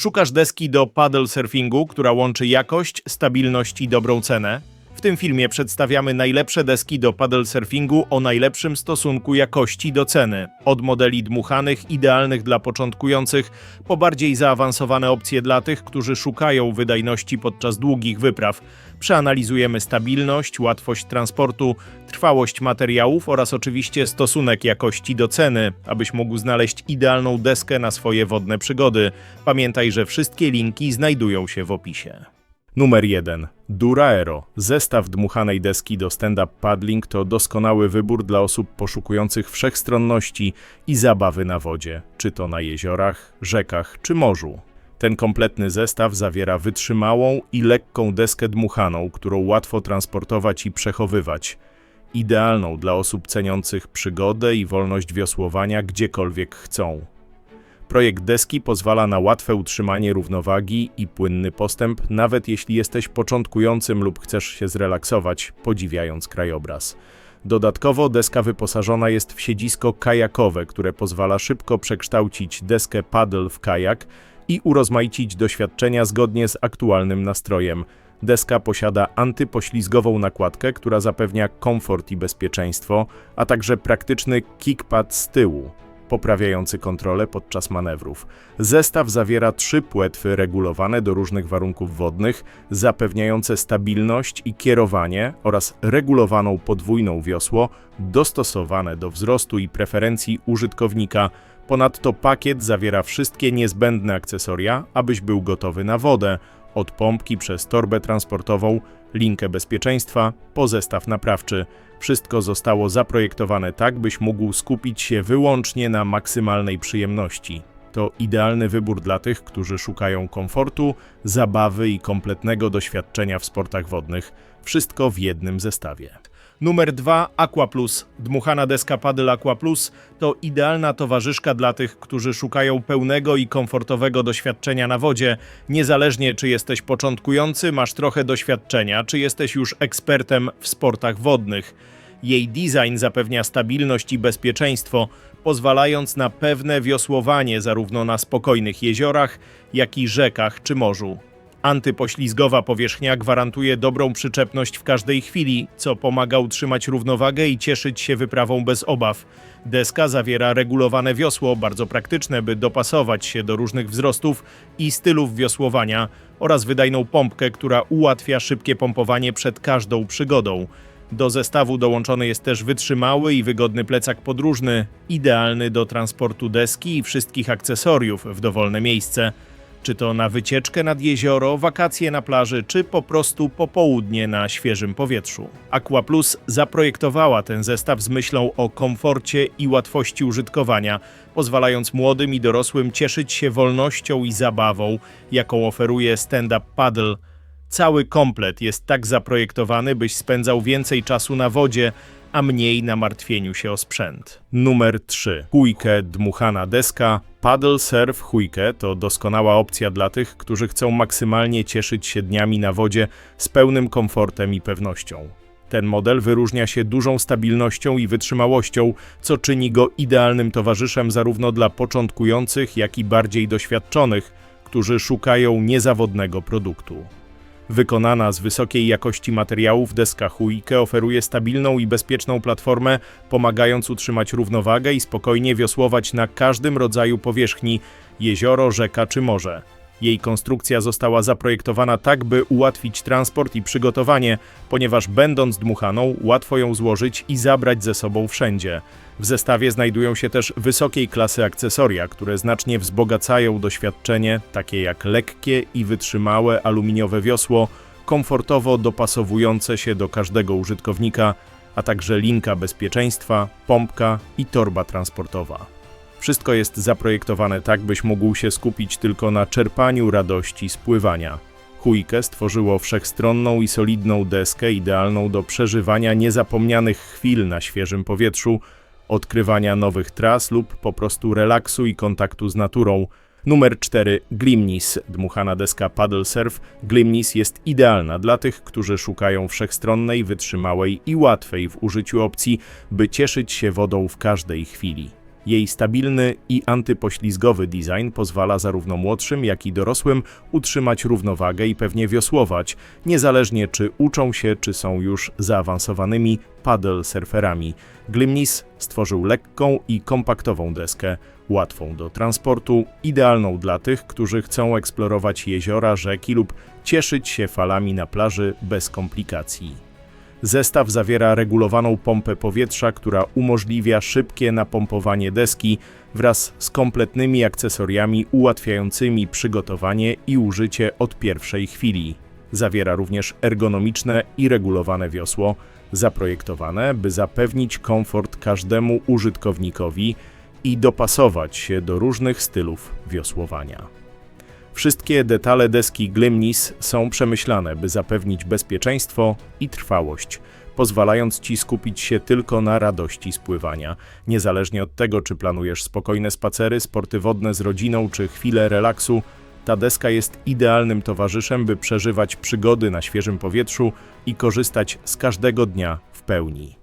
Szukasz deski do paddle surfingu, która łączy jakość, stabilność i dobrą cenę? W tym filmie przedstawiamy najlepsze deski do paddle surfingu o najlepszym stosunku jakości do ceny. Od modeli dmuchanych, idealnych dla początkujących, po bardziej zaawansowane opcje dla tych, którzy szukają wydajności podczas długich wypraw. Przeanalizujemy stabilność, łatwość transportu, trwałość materiałów oraz oczywiście stosunek jakości do ceny, abyś mógł znaleźć idealną deskę na swoje wodne przygody. Pamiętaj, że wszystkie linki znajdują się w opisie. Numer 1. Duraero. Zestaw dmuchanej deski do stand-up paddling to doskonały wybór dla osób poszukujących wszechstronności i zabawy na wodzie, czy to na jeziorach, rzekach czy morzu. Ten kompletny zestaw zawiera wytrzymałą i lekką deskę dmuchaną, którą łatwo transportować i przechowywać. Idealną dla osób ceniących przygodę i wolność wiosłowania gdziekolwiek chcą. Projekt deski pozwala na łatwe utrzymanie równowagi i płynny postęp, nawet jeśli jesteś początkującym lub chcesz się zrelaksować, podziwiając krajobraz. Dodatkowo deska wyposażona jest w siedzisko kajakowe, które pozwala szybko przekształcić deskę paddle w kajak i urozmaicić doświadczenia zgodnie z aktualnym nastrojem. Deska posiada antypoślizgową nakładkę, która zapewnia komfort i bezpieczeństwo, a także praktyczny kickpad z tyłu poprawiający kontrolę podczas manewrów. Zestaw zawiera trzy płetwy regulowane do różnych warunków wodnych, zapewniające stabilność i kierowanie oraz regulowaną podwójną wiosło dostosowane do wzrostu i preferencji użytkownika. Ponadto pakiet zawiera wszystkie niezbędne akcesoria, abyś był gotowy na wodę, od pompki przez torbę transportową, linkę bezpieczeństwa, po zestaw naprawczy. Wszystko zostało zaprojektowane tak, byś mógł skupić się wyłącznie na maksymalnej przyjemności. To idealny wybór dla tych, którzy szukają komfortu, zabawy i kompletnego doświadczenia w sportach wodnych. Wszystko w jednym zestawie. Numer 2 Aqua Plus. Dmuchana deska Paddle Aqua Plus to idealna towarzyszka dla tych, którzy szukają pełnego i komfortowego doświadczenia na wodzie, niezależnie czy jesteś początkujący, masz trochę doświadczenia, czy jesteś już ekspertem w sportach wodnych. Jej design zapewnia stabilność i bezpieczeństwo, pozwalając na pewne wiosłowanie zarówno na spokojnych jeziorach, jak i rzekach czy morzu. Antypoślizgowa powierzchnia gwarantuje dobrą przyczepność w każdej chwili, co pomaga utrzymać równowagę i cieszyć się wyprawą bez obaw. Deska zawiera regulowane wiosło, bardzo praktyczne, by dopasować się do różnych wzrostów i stylów wiosłowania, oraz wydajną pompkę, która ułatwia szybkie pompowanie przed każdą przygodą. Do zestawu dołączony jest też wytrzymały i wygodny plecak podróżny, idealny do transportu deski i wszystkich akcesoriów w dowolne miejsce. Czy to na wycieczkę nad jezioro, wakacje na plaży, czy po prostu popołudnie na świeżym powietrzu. Aqua Plus zaprojektowała ten zestaw z myślą o komforcie i łatwości użytkowania, pozwalając młodym i dorosłym cieszyć się wolnością i zabawą, jaką oferuje stand-up paddle. Cały komplet jest tak zaprojektowany, byś spędzał więcej czasu na wodzie, a mniej na martwieniu się o sprzęt. Numer 3. Chujkę dmuchana deska. Paddle Surf Chujkę to doskonała opcja dla tych, którzy chcą maksymalnie cieszyć się dniami na wodzie z pełnym komfortem i pewnością. Ten model wyróżnia się dużą stabilnością i wytrzymałością, co czyni go idealnym towarzyszem zarówno dla początkujących, jak i bardziej doświadczonych, którzy szukają niezawodnego produktu. Wykonana z wysokiej jakości materiałów, deska Huike oferuje stabilną i bezpieczną platformę, pomagając utrzymać równowagę i spokojnie wiosłować na każdym rodzaju powierzchni jezioro, rzeka czy morze. Jej konstrukcja została zaprojektowana tak, by ułatwić transport i przygotowanie, ponieważ będąc dmuchaną, łatwo ją złożyć i zabrać ze sobą wszędzie. W zestawie znajdują się też wysokiej klasy akcesoria, które znacznie wzbogacają doświadczenie, takie jak lekkie i wytrzymałe aluminiowe wiosło, komfortowo dopasowujące się do każdego użytkownika, a także linka bezpieczeństwa, pompka i torba transportowa. Wszystko jest zaprojektowane tak, byś mógł się skupić tylko na czerpaniu radości z pływania. Chujkę stworzyło wszechstronną i solidną deskę idealną do przeżywania niezapomnianych chwil na świeżym powietrzu, odkrywania nowych tras lub po prostu relaksu i kontaktu z naturą. Numer 4. Glimnis. Dmuchana deska paddle surf. Glimnis jest idealna dla tych, którzy szukają wszechstronnej, wytrzymałej i łatwej w użyciu opcji, by cieszyć się wodą w każdej chwili. Jej stabilny i antypoślizgowy design pozwala zarówno młodszym, jak i dorosłym utrzymać równowagę i pewnie wiosłować, niezależnie czy uczą się, czy są już zaawansowanymi paddle surferami. Glimnis stworzył lekką i kompaktową deskę, łatwą do transportu, idealną dla tych, którzy chcą eksplorować jeziora, rzeki lub cieszyć się falami na plaży bez komplikacji. Zestaw zawiera regulowaną pompę powietrza, która umożliwia szybkie napompowanie deski wraz z kompletnymi akcesoriami ułatwiającymi przygotowanie i użycie od pierwszej chwili. Zawiera również ergonomiczne i regulowane wiosło, zaprojektowane, by zapewnić komfort każdemu użytkownikowi i dopasować się do różnych stylów wiosłowania. Wszystkie detale deski Glimnis są przemyślane, by zapewnić bezpieczeństwo i trwałość, pozwalając Ci skupić się tylko na radości spływania, niezależnie od tego, czy planujesz spokojne spacery, sporty wodne z rodziną, czy chwilę relaksu. Ta deska jest idealnym towarzyszem, by przeżywać przygody na świeżym powietrzu i korzystać z każdego dnia w pełni.